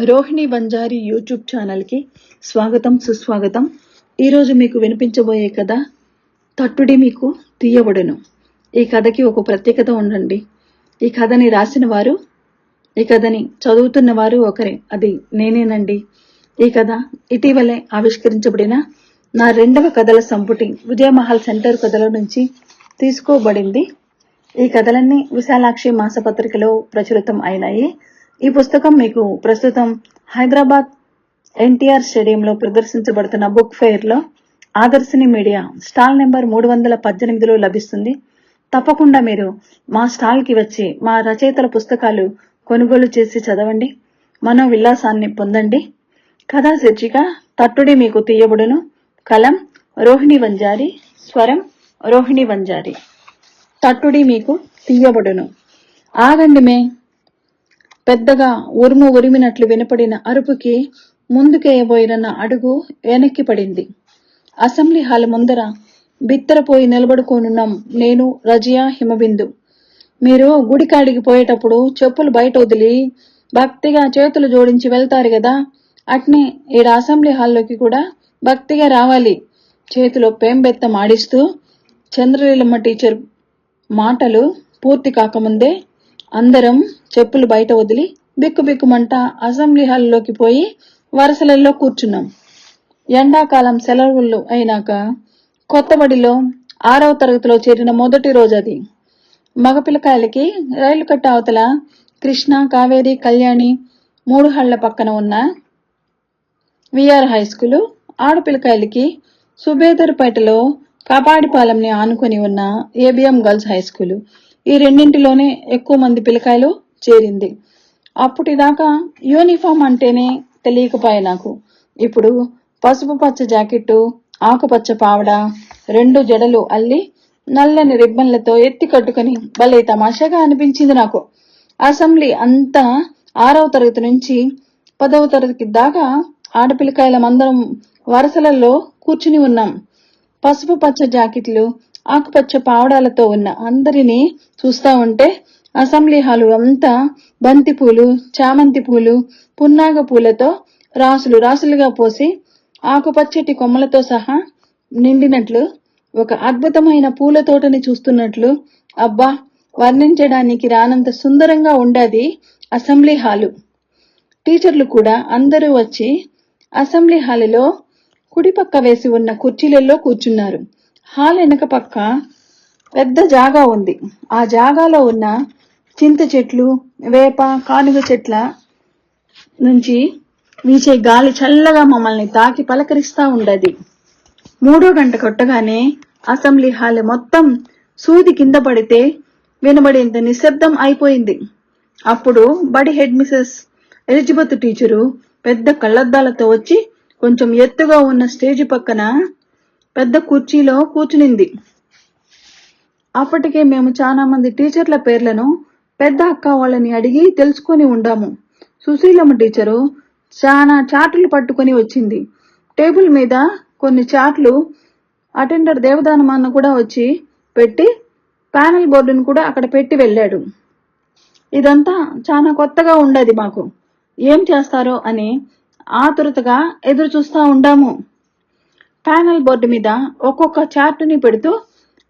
Rohini బంజారి YouTube ఛానల్కి స్వాగతం సుస్వాగతం. ఈరోజు మీకు వినిపించబోయే కథ తట్టుడి మీకు తీయబడును. ఈ కథకి ఒక ప్రత్యేకత ఉండండి. ఈ కథని రాసిన వారు ఈ కథని చదువుతున్న వారు ఒకరే. అది నేనేనండి. ఈ కథ ఇటీవలే ఆవిష్కరించబడిన నా రెండవ కథల సంపుటి విజయమహల్ సెంటర్ కథల నుంచి తీసుకోబడింది. ఈ కథలన్నీ విశాలాక్షి మాసపత్రికలో ప్రచురితం అయినాయి. ఈ పుస్తకం మీకు ప్రస్తుతం హైదరాబాద్ ఎన్టీఆర్ స్టేడియంలో ప్రదర్శించబడుతున్న బుక్ ఫెయిర్లో ఆదర్శిని మీడియా స్టాల్ నెంబర్ మూడు వందల పద్దెనిమిదిలో లభిస్తుంది. తప్పకుండా మీరు మా స్టాల్కి వచ్చి మా రచయితల పుస్తకాలు కొనుగోలు చేసి చదవండి. మనో విలాసాన్ని పొందండి. కథా శీర్షిక తట్టుడి మీకు తీయబడును. కలం రోహిణి వంజారి స్వరం రోహిణి వంజారి. తట్టుడి మీకు తీయబడును. ఆగండి మే. పెద్దగా ఉరుము ఉరిమినట్లు వినపడిన అరుపుకి ముందుకేయబోయిన అడుగు వెనక్కి పడింది. అసెంబ్లీ హాల్ ముందర బిత్తరపోయి నిలబడుకోనున్నాం నేను రజియా హిమబిందు. మీరు గుడికాడికి పోయేటప్పుడు చెప్పులు బయట వదిలి భక్తిగా చేతులు జోడించి వెళ్తారు కదా? అట్నే ఈడ అసెంబ్లీ హాల్లోకి కూడా భక్తిగా రావాలి. చేతిలో పేంబెత్తం ఆడిస్తూ చంద్రలీలమ్మ టీచర్ మాటలు పూర్తి కాకముందే అందరం చెప్పులు బయట వదిలి బిక్కుబిక్కుమంట అసెంబ్లీ హాల్లోకి పోయి వరుసలలో కూర్చున్నాం. ఎండాకాలం సెలవులు అయినాక కొత్తబడిలో ఆరవ తరగతిలో చేరిన మొదటి రోజు అది మగపిల్లకాయలకి రైలు కట్ట అవతల కృష్ణ కావేరి కళ్యాణి మూడు హళ్ళ పక్కన ఉన్న విఆర్ హై స్కూలు ఆడపిల్లకాయలకి సుబేదర్పేటలో కాపాడిపాలెంని ఆనుకొని ఉన్న ఏబిఎం గర్ల్స్ హై స్కూలు ఈ రెండింటిలోనే ఎక్కువ మంది పిల్లకాయలు చేరింది. అప్పటిదాకా యూనిఫామ్ అంటేనే తెలియకపోయే నాకు. ఇప్పుడు పసుపు పచ్చ జాకెట్టు ఆకుపచ్చ పావడ రెండు జడలు అల్లి నల్లని రిబ్బన్లతో ఎత్తి కట్టుకుని భలే తమాషాగా అనిపించింది నాకు. అసెంబ్లీ అంతా ఆరవ తరగతి నుంచి పదవ తరగతి దాకా ఆడపిల్లకాయల మందరం వరుసలలో కూర్చుని ఉన్నాం. పసుపు పచ్చ జాకెట్లు ఆకుపచ్చ పావడాలతో ఉన్న అందరినీ చూస్తా ఉంటే అసెంబ్లీ హాలు అంతా బంతి పూలు చామంతి పూలు పున్నాగ పూలతో రాసులు రాసులుగా పోసి ఆకుపచ్చటి కొమ్మలతో సహా నిండినట్లు ఒక అద్భుతమైన పూల తోటని చూస్తున్నట్లు అబ్బా! వర్ణించడానికి రానంత సుందరంగా ఉండేది అసెంబ్లీ హాలు. టీచర్లు కూడా అందరూ వచ్చి అసెంబ్లీ హాలులో కుడిపక్క వేసి ఉన్న కుర్చీలలో కూర్చున్నారు. హాల్ వెనక పక్క పెద్ద జాగా ఉంది. ఆ జాగాలో ఉన్న చింత చెట్లు వేప కానుగ చెట్ల నుంచి వీచే గాలి చల్లగా మమ్మల్ని తాకి పలకరిస్తా ఉండేది. మూడో గంట కొట్టగానే అసెంబ్లీ హాల్ మొత్తం సూది కింద పడితే వినబడేంత నిశ్శబ్దం అయిపోయింది. అప్పుడు బడి హెడ్ మిసెస్ ఎలిజబెత్ టీచరు పెద్ద కళ్ళద్దాలతో వచ్చి కొంచెం ఎత్తుగా ఉన్న స్టేజ్ పక్కన పెద్ద కుర్చీలో కూర్చునింది. అప్పటికే మేము చాలా మంది టీచర్ల పేర్లను పెద్ద అక్క వాళ్ళని అడిగి తెలుసుకొని ఉండాము. సుశీలమ్మ టీచరు చాలా చాట్లు పట్టుకొని వచ్చింది. టేబుల్ మీద కొన్ని చాట్లు అటెండర్ దేవదానమాన్న కూడా వచ్చి పెట్టి ప్యానల్ బోర్డును కూడా అక్కడ పెట్టి వెళ్ళాడు. ఇదంతా చాలా కొత్తగా ఉండేది మాకు. ఏం చేస్తారో అని ఆతురతగా ఎదురు చూస్తూ ఉండాము. ప్యానల్ బోర్డు మీద ఒక్కొక్క చార్టుని పెడుతూ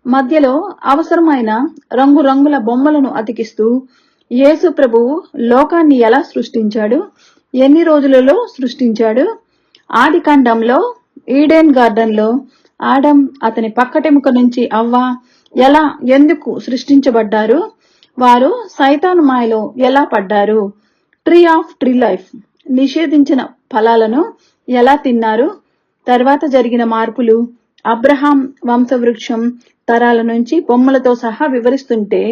మధ్యలో అవసరమైన రంగురంగుల బొమ్మలను అతికిస్తూ యేసు ప్రభువు లోకాన్ని ఎలా సృష్టించాడు ఎన్ని రోజులలో సృష్టించాడు ఆది కాండంలో ఈడెన్ గార్డెన్లో ఆడం అతని పక్కటెముక నుంచి అవ్వ ఎలా ఎందుకు సృష్టించబడ్డారు వారు సైతాను మాయలో ఎలా పడ్డారు ట్రీ ఆఫ్ ట్రీ లైఫ్ నిషేధించిన ఫలాలను ఎలా తిన్నారు తర్వాత జరిగిన మార్పులు అబ్రహాం వంశవృక్షం తరాల నుంచి బొమ్మలతో సహా వివరిస్తుంటే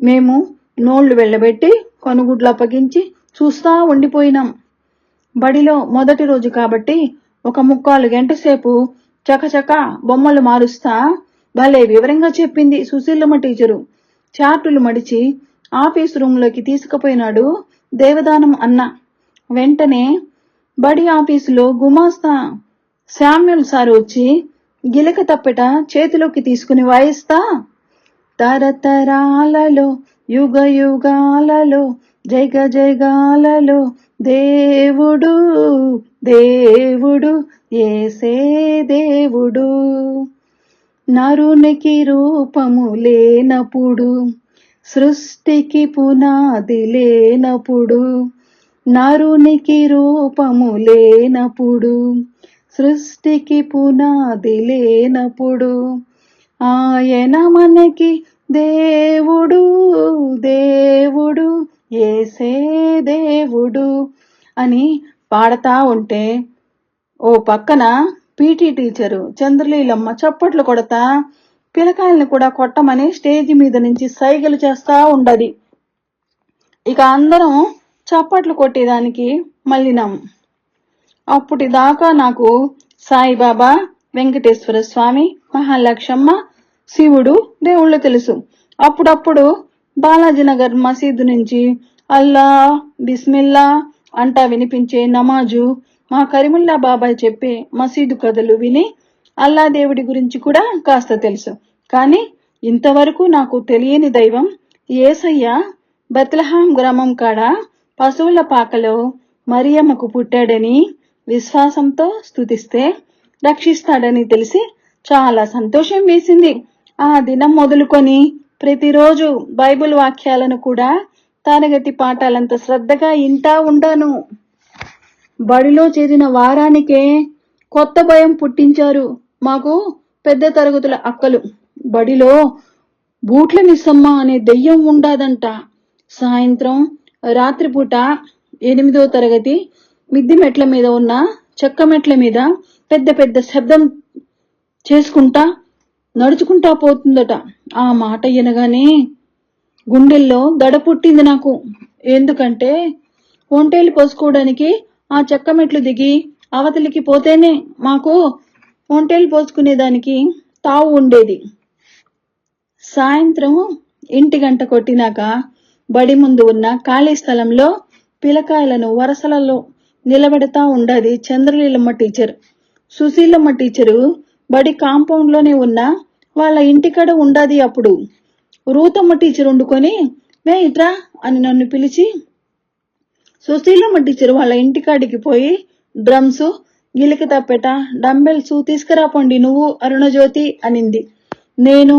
మేము నోళ్ళు వెళ్ళబెట్టి కొనుగుడ్లు అప్పగించి చూస్తా ఉండిపోయినాం. బడిలో మొదటి రోజు కాబట్టి ఒక ముక్కాలు గంట సేపు చకచక బొమ్మలు మారుస్తా భలే వివరంగా చెప్పింది సుశీలమ్మ టీచరు. చార్టులు మడిచి ఆఫీస్ రూమ్లోకి తీసుకుపోయినాడు దేవదానం అన్న. వెంటనే బడి ఆఫీసులో గుమాస్తా శామ్యుల్ సారు వచ్చి గిలక తప్పెట చేతిలోకి తీసుకుని వాయిస్తా తరతరాలలో యుగ యుగాలలో జైగ జైగాలలో దేవుడు దేవుడు ఏసే దేవుడు. నరునికి రూపము లేనప్పుడు సృష్టికి పునాది లేనప్పుడు నరునికి రూపము లేనప్పుడు సృష్టికి పునాది లేనప్పుడు ఆయన మనకి దేవుడు దేవుడు ఏసే దేవుడు అని పాడతా ఉంటే ఓ పక్కన పీటీ టీచరు చంద్రలీలమ్మ చప్పట్లు కొడతా పిలకాయల్ని కూడా కొట్టమని స్టేజ్ మీద నుంచి సైగలు చేస్తా ఉండది. ఇక అందరం చప్పట్లు కొట్టేదానికి మళ్ళినాం. అప్పటిదాకా నాకు సాయిబాబా వెంకటేశ్వర స్వామి మహాలక్ష్మ శివుడు దేవుళ్ళు తెలుసు. అప్పుడప్పుడు బాలాజీనగర్ మసీదు నుంచి అల్లా బిస్మిల్లా అంటా వినిపించే నమాజు మా కరిముల్లా బాబాయ్ చెప్పే మసీదు కథలు విని అల్లా దేవుడి గురించి కూడా కాస్త తెలుసు. కానీ ఇంతవరకు నాకు తెలియని దైవం ఏసయ్య బత్లహాం గ్రామం కాడ పశువుల పాకలో మరియమ్మకు పుట్టాడని విశ్వాసంతో స్థుతిస్తే రక్షిస్తాడని తెలిసి చాలా సంతోషం వేసింది. ఆ దినం మొదలుకొని ప్రతిరోజు బైబిల్ వాక్యాలను కూడా తరగతి పాఠాలంత శ్రద్ధగా ఇంటా ఉండాను. బడిలో చేరిన వారానికే కొత్త భయం పుట్టించారు మాకు పెద్ద తరగతుల అక్కలు. బడిలో బూట్ల మిస్సమ్మ అనే దెయ్యం ఉండదంట. సాయంత్రం రాత్రిపూట ఎనిమిదో తరగతి మిద్ది మెట్ల మీద ఉన్న చెక్క మెట్ల మీద పెద్ద పెద్ద శబ్దం చేసుకుంటా నడుచుకుంటా పోతుందట. ఆ మాట వినగానే గుండెల్లో దడ పుట్టింది నాకు. ఎందుకంటే ఒంటేలు పోసుకోవడానికి ఆ చెక్క మెట్లు దిగి అవతలికి పోతేనే మాకు ఒంటేలు పోసుకునేదానికి తావు ఉండేది. సాయంత్రం ఇంటి గంట కొట్టినాక బడి ముందు ఉన్న ఖాళీ స్థలంలో పిలకాయలను వరసలలో నిలబెడతా ఉండది. చంద్రలీలమ్మ టీచర్. సుశీలమ్మ టీచరు బడి కాంపౌండ్లోనే ఉన్న వాళ్ళ ఇంటికాడ ఉండది అప్పుడు. రూతమ్మ టీచర్ వండుకొని మే ఇట్రా అని నన్ను పిలిచి సుశీలమ్మ టీచర్ వాళ్ళ ఇంటికాడికి పోయి డ్రమ్స్ గిలికి తప్పెట డంబెల్స్ తీసుకురాపండి నువ్వు అరుణజ్యోతి అనింది. నేను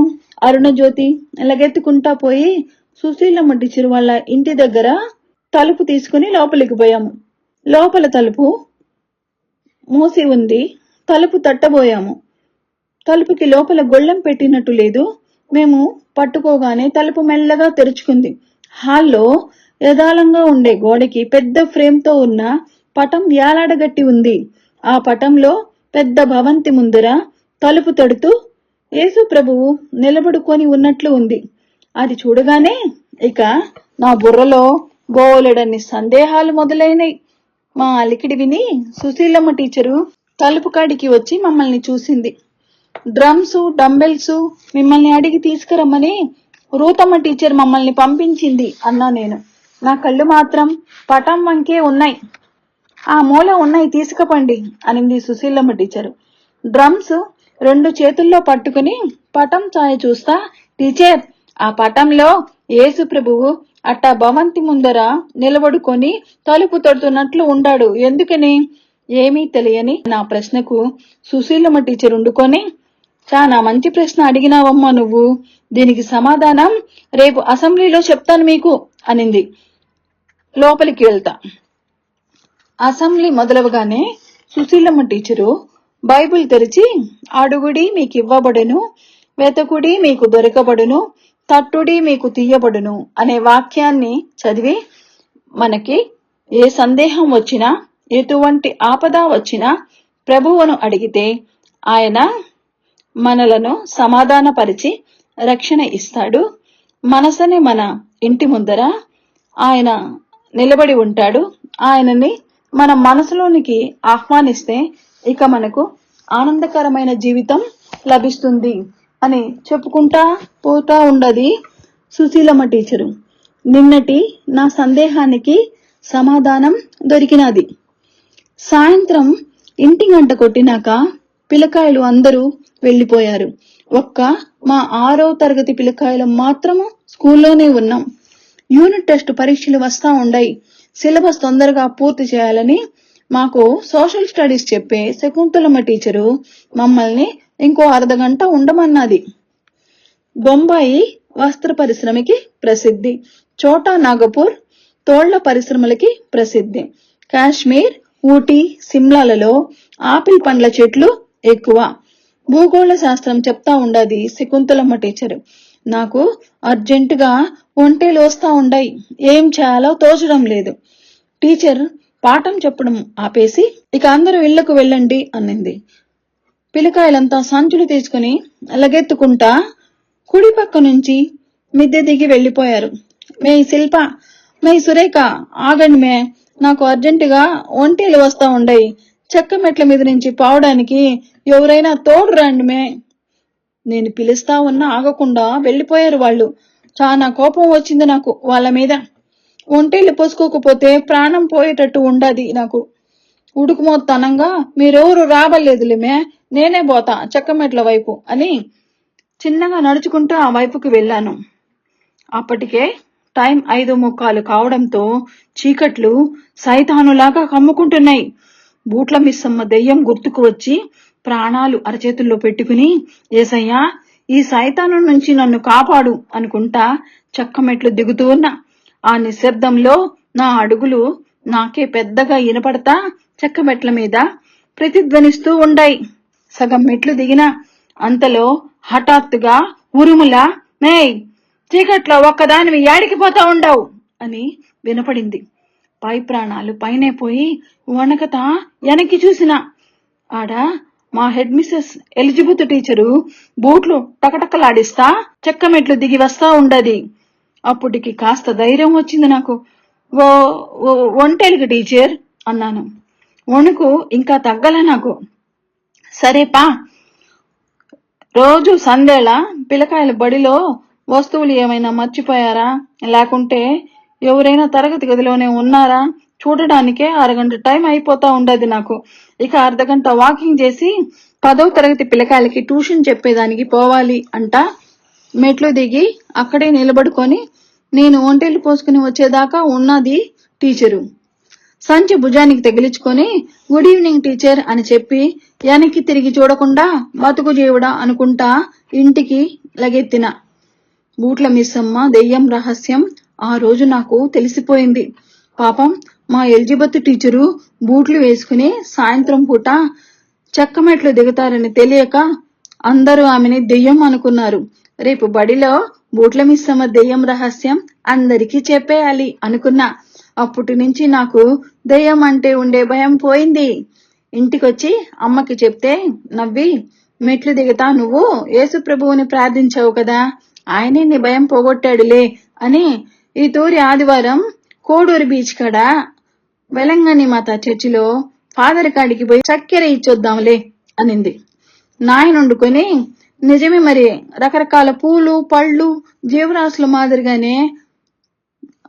అరుణజ్యోతి లగెత్తుకుంటా పోయి సుశీలమ్మ టీచర్ వాళ్ళ ఇంటి దగ్గర తలుపు తీసుకుని లోపలికి పోయాము. లోపల తలుపు మూసి ఉంది. తలుపు తట్టబోయాము. తలుపుకి లోపల గొళ్ళెం పెట్టినట్టు లేదు. మేము పట్టుకోగానే తలుపు మెల్లగా తెరుచుకుంది. హాల్లో యథాలంగా ఉండే గోడకి పెద్ద ఫ్రేమ్తో ఉన్న పటం వేలాడగట్టి ఉంది. ఆ పటంలో పెద్ద భవంతి ముందర తలుపు తడుతూ యేసు ప్రభువు నిలబడుకొని ఉన్నట్లు ఉంది. అది చూడగానే ఇక నా బుర్రలో బోలెడన్ని సందేహాలు మొదలైనవి మా అలికిడి విని సుశీలమ్మ టీచరు తలుపు కాడికి వచ్చి మమ్మల్ని చూసింది. డ్రమ్స్ డంబెల్స్ మిమ్మల్ని అడిగి తీసుకురమ్మని రూతమ్మ టీచర్ మమ్మల్ని పంపించింది అన్నా నేను. నా కళ్ళు మాత్రం పటం వంకే ఉన్నాయి. ఆ మూల ఉన్నాయి తీసుకుపండి అనింది సుశీలమ్మ టీచరు. డ్రమ్స్ రెండు చేతుల్లో పట్టుకుని పటం ఛాయ చూస్తా టీచర్ ఆ పటంలో యేసు ప్రభువు అట్టా భవంతి ముందర నిలబడుకొని తలుపు తడుతున్నట్లు ఉండాడు. ఎందుకని? ఏమీ తెలియని నా ప్రశ్నకు సుశీలమ్మ టీచర్ ఉండుకొని చాలా మంచి ప్రశ్న అడిగినావమ్మా నువ్వు. దీనికి సమాధానం రేపు అసెంబ్లీలో చెప్తాను మీకు అనింది. లోపలికి వెళ్తా. అసెంబ్లీ మొదలవగానే సుశీలమ్మ టీచరు బైబిల్ తెరిచి అడుగుడి మీకు ఇవ్వబడును వెతకుడి మీకు దొరకబడును తట్టుడి మీకు తీయబడును అనే వాక్యాన్ని చదివి మనకి ఏ సందేహం వచ్చినా ఎటువంటి ఆపద వచ్చినా ప్రభువును అడిగితే ఆయన మనలను సమాధానపరిచి రక్షణ ఇస్తాడు. మనసని మన ఇంటి ముందర ఆయన నిలబడి ఉంటాడు. ఆయనని మన మనసులోనికి ఆహ్వానిస్తే ఇక మనకు ఆనందకరమైన జీవితం లభిస్తుంది. అని చెప్పుకుంటా పోతా ఉండది సుశీలమ్మ టీచరు. నిన్నటి నా సందేహానికి సమాధానం దొరికినది. సాయంత్రం ఇంటి గంట కొట్టినాక పిల్లకాయలు అందరూ వెళ్ళిపోయారు. ఒక్క మా ఆరో తరగతి పిల్లకాయలు మాత్రము స్కూల్లోనే ఉన్నాం. యూనిట్ టెస్ట్ పరీక్షలు వస్తా ఉండాయి. సిలబస్ తొందరగా పూర్తి చేయాలని మాకు సోషల్ స్టడీస్ చెప్పే శకుంతలమ్మ టీచరు మమ్మల్ని ఇంకో అర్ధగంట ఉండమన్నది. బొంబాయి వస్త్ర పరిశ్రమకి ప్రసిద్ధి. చోటా నాగపూర్ తోళ్ళ పరిశ్రమలకి ప్రసిద్ధి. కాశ్మీర్ ఊటీ సిమ్లాలలో ఆపిల్ పండ్ల చెట్లు ఎక్కువ. భూగోళ శాస్త్రం చెప్తా ఉండది శకుంతలమ్మ టీచర్. నాకు అర్జెంటుగా ఒంటేలు వస్తా ఉండాయి. ఏం చేయాలో తోచడం లేదు. టీచర్ పాఠం చెప్పడం ఆపేసి ఇక అందరూ ఇళ్ళకు వెళ్ళండి అన్నింది. పిల్లకాయలంతా సంచులు తీసుకుని లగెత్తుకుంటా కుడి పక్క నుంచి మిద్దె దిగి వెళ్ళిపోయారు. మే శిల్ప మే సురేఖ ఆగండి మే నాకు అర్జెంటుగా ఒంటీలు వస్తా ఉండయి. చెక్క మెట్ల మీద నుంచి పావడానికి ఎవరైనా తోడు రండి మే. నేను పిలుస్తా ఉన్నా ఆగకుండా వెళ్ళిపోయారు వాళ్ళు. చాలా కోపం వచ్చింది నాకు వాళ్ళ మీద. ఒంటేళ్ళు పోసుకోకపోతే ప్రాణం పోయేటట్టు ఉండది నాకు. ఉడుకుమోత్తనంగా మీరెవరు రాబలేదులేమే నేనే పోతా చెక్కమెట్ల వైపు అని చిన్నగా నడుచుకుంటూ ఆ వైపుకి వెళ్ళాను. అప్పటికే టైం ఐదు ముక్కాలు కావడంతో చీకట్లు సైతానులాగా కమ్ముకుంటున్నాయి. బూట్ల మిస్సమ్మ దెయ్యం గుర్తుకు వచ్చి ప్రాణాలు అరచేతుల్లో పెట్టుకుని ఏసయ్యా ఈ సైతాను నుంచి నన్ను కాపాడు అనుకుంటా చెక్కమెట్లు దిగుతూ ఉన్నా. ఆ నిశ్శబ్దంలో నా అడుగులు నాకే పెద్దగా వినపడతా చెక్కమెట్ల మీద ప్రతిధ్వనిస్తూ ఉండాయి. సగం మెట్లు దిగిన అంతలో హఠాత్తుగా ఉరుముల మేయ్ చీకట్లో ఒక్కదానివి యాడికి పోతా ఉండవు అని వినపడింది. పై ప్రాణాలు పైనే పోయి వణకత వెనక్కి చూసిన. ఆడ మా హెడ్ మిస్సెస్ ఎలిజబెత్ టీచరు బూట్లు టకటకలాడిస్తా చెక్క మెట్లు దిగి వస్తా ఉండది. అప్పటికి కాస్త ధైర్యం వచ్చింది నాకు. ఓ ఓ టీచర్ అన్నాను. వణుకు ఇంకా తగ్గలే నాకు. సరే పా రోజు సందేళ పిల్లకాయల బడిలో వస్తువులు ఏమైనా మర్చిపోయారా? లేకుంటే ఎవరైనా తరగతి గదిలోనే ఉన్నారా? చూడడానికే అరగంట టైం అయిపోతా ఉండదు నాకు. ఇక అర్ధగంట వాకింగ్ చేసి పదవ తరగతి పిల్లకాయలకి ట్యూషన్ చెప్పేదానికి పోవాలి అంట. మెట్లు దిగి అక్కడే నిలబడుకొని నేను ఒంటెలు పోసుకుని వచ్చేదాకా ఉన్నది టీచరు. సంచి భుజానికి తగిలించుకొని గుడ్ ఈవినింగ్ టీచర్ అని చెప్పి వెనక్కి తిరిగి చూడకుండా బతుకు జీవుడా అనుకుంటా ఇంటికి లగెత్తిన. బూట్ల మిస్సమ్మ దెయ్యం రహస్యం ఆ రోజు నాకు తెలిసిపోయింది. పాపం మా ఎలిజబెత్ టీచరు బూట్లు వేసుకుని సాయంత్రం పూట చెక్కమెట్లు దిగుతారని తెలియక అందరూ ఆమెని దెయ్యం అనుకున్నారు. రేపు బడిలో బూట్ల మిస్సమ్మ దెయ్యం రహస్యం అందరికీ చెప్పేయాలి అనుకున్నా. అప్పటి నుంచి నాకు దయ్యం అంటే ఉండే భయం పోయింది. ఇంటికొచ్చి అమ్మకి చెప్తే నవ్వి మెట్లు దిగుతా నువ్వు యేసు ప్రభువుని ప్రార్థించావు కదా ఆయనే నీ భయం పోగొట్టాడులే అని ఈ తూరి ఆదివారం కోడూరు బీచ్ కాడ వెలంగని మాత చర్చిలో ఫాదర్ కాడికి పోయి చక్కెర ఇచ్చొద్దాంలే అనింది. నాయన వండుకొని నిజమే మరి రకరకాల పూలు పళ్ళు జీవరాశుల మాదిరిగానే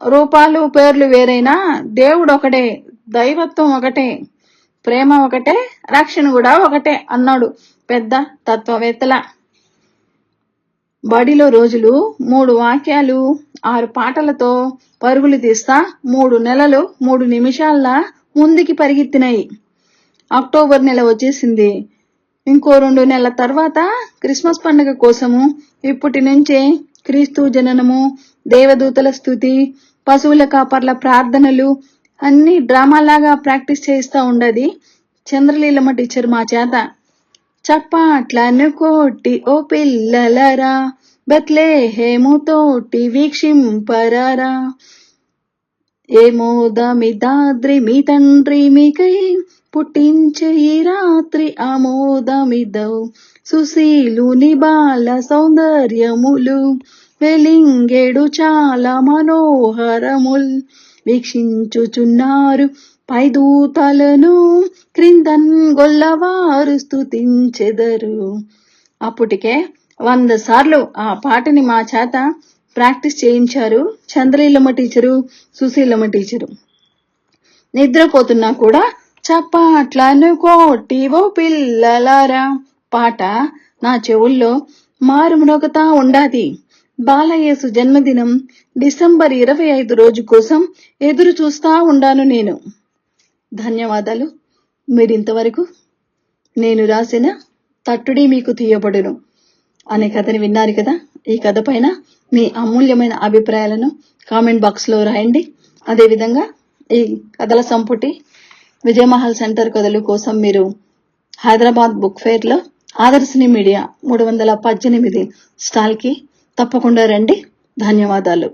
రూపాలు పేర్లు వేరైనా దేవుడు ఒకటే దైవత్వం ఒకటే ప్రేమ ఒకటే రక్షణ కూడా ఒకటే అన్నాడు పెద్ద తత్వవేత్తల. బడిలో రోజులు మూడు వాక్యాలు ఆరు పాటలతో పరుగులు తీస్తా మూడు నెలలు మూడు నిమిషాల్లా ముందుకి పరిగెత్తినాయి. అక్టోబర్ నెల వచ్చేసింది. ఇంకో రెండు నెలల తర్వాత క్రిస్మస్ పండుగ కోసము ఇప్పటి నుంచే క్రీస్తు జననము దేవదూతల స్థుతి పశువుల కాపర్ల ప్రార్థనలు అన్ని డ్రామాలాగా ప్రాక్టీస్ చేయిస్తా ఉండది చంద్రలీలమ్మ టీచర్ మా చేత. చప్పాట్లను కోటి ఓ పిల్లలరా బత్లే హేముతోటి వీక్షింపరారా. ఏమోదమిదాద్రి మీ తండ్రి మీకై పుట్టించే ఈ రాత్రి ఆమోదమిదౌ సుశీలుని బాల సౌందర్యములు. వెలింగెడు చాలా మనోహరముల్ వీక్షించుచున్నారు. పైదూతలను క్రిందన్ గొల్లవారు స్థుతించెదరు అప్పటికే వంద సార్లు ఆ పాటని మా చేత ప్రాక్టీస్ చేయించారు. Chandraleelamma teacher Sushilamma teacher. నిద్రపోతున్నా కూడా చప్పట్లను కోటివో పిల్లలారా. పాట నా చెవుల్లో మారుమ్రోగుతా ఉండాది. బాలయేసు జన్మదినం డిసెంబర్ ఇరవై ఐదు రోజు కోసం ఎదురు చూస్తా ఉండాను నేను. ధన్యవాదాలు. మీరింతవరకు నేను రాసిన తట్టుడి మీకు తీయబడును. అనే కథని విన్నారు కదా? ఈ కథ పైన మీ అమూల్యమైన అభిప్రాయాలను కామెంట్ బాక్స్లో రాయండి. అదేవిధంగా ఈ కథల సంపుటి విజయమహల్ సెంటర్ కథలు కోసం మీరు హైదరాబాద్ బుక్ ఫేర్లో ఆదర్శిని మీడియా మూడు వందల పద్దెనిమిది స్టాల్కి తప్పకుండా రండి. ధన్యవాదాలు.